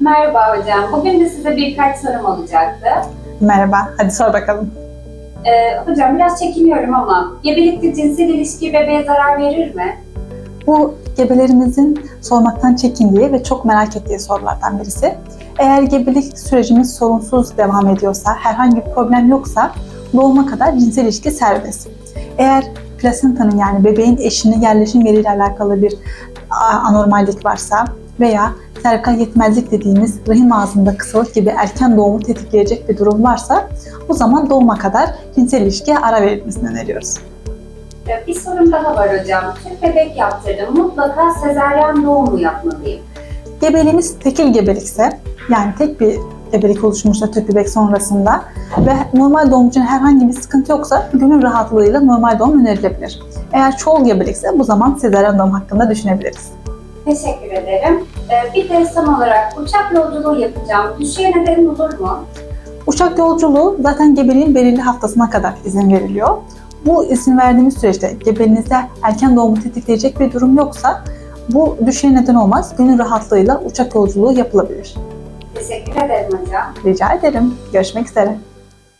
Merhaba hocam. Bugün de size birkaç sorum olacaktı. Merhaba, hadi sor bakalım. Ee, hocam biraz çekiniyorum ama gebelikte cinsel ilişki bebeğe zarar verir mi? Bu gebelerimizin sormaktan çekindiği ve çok merak ettiği sorulardan birisi. Eğer gebelik sürecimiz sorunsuz devam ediyorsa, herhangi bir problem yoksa doğuma kadar cinsel ilişki serbest. Eğer plasentanın yani bebeğin eşinin yerleşim yeriyle alakalı bir anormallik varsa veya servikal yetmezlik dediğimiz rahim ağzında kısalık gibi erken doğumu tetikleyecek bir durum varsa o zaman doğuma kadar cinsel ilişkiye ara verilmesini öneriyoruz. Ee, bir sorum daha var hocam. Tüp bebek yaptırdım. Mutlaka sezaryen doğum mu yapmalıyım? Gebeliğimiz tekil gebelikse, yani tek bir gebelik oluşmuşsa tüp bebek sonrasında ve normal doğum için herhangi bir sıkıntı yoksa gönül rahatlığıyla normal doğum önerilebilir. Eğer çoğul gebelikse bu zaman sezaryen doğum hakkında düşünebiliriz. Teşekkür ederim. Ee, bir de son olarak uçak yolculuğu yapacağım. Düşüğe neden olur mu? Uçak yolculuğu zaten gebeliğin belirli haftasına kadar izin veriliyor. Bu izin verdiğimiz süreçte gebeliğinizde erken doğumu tetikleyecek bir durum yoksa bu düşüğe neden olmaz. Gönül rahatlığıyla uçak yolculuğu yapılabilir. Teşekkür ederim hocam. Rica ederim. Görüşmek üzere.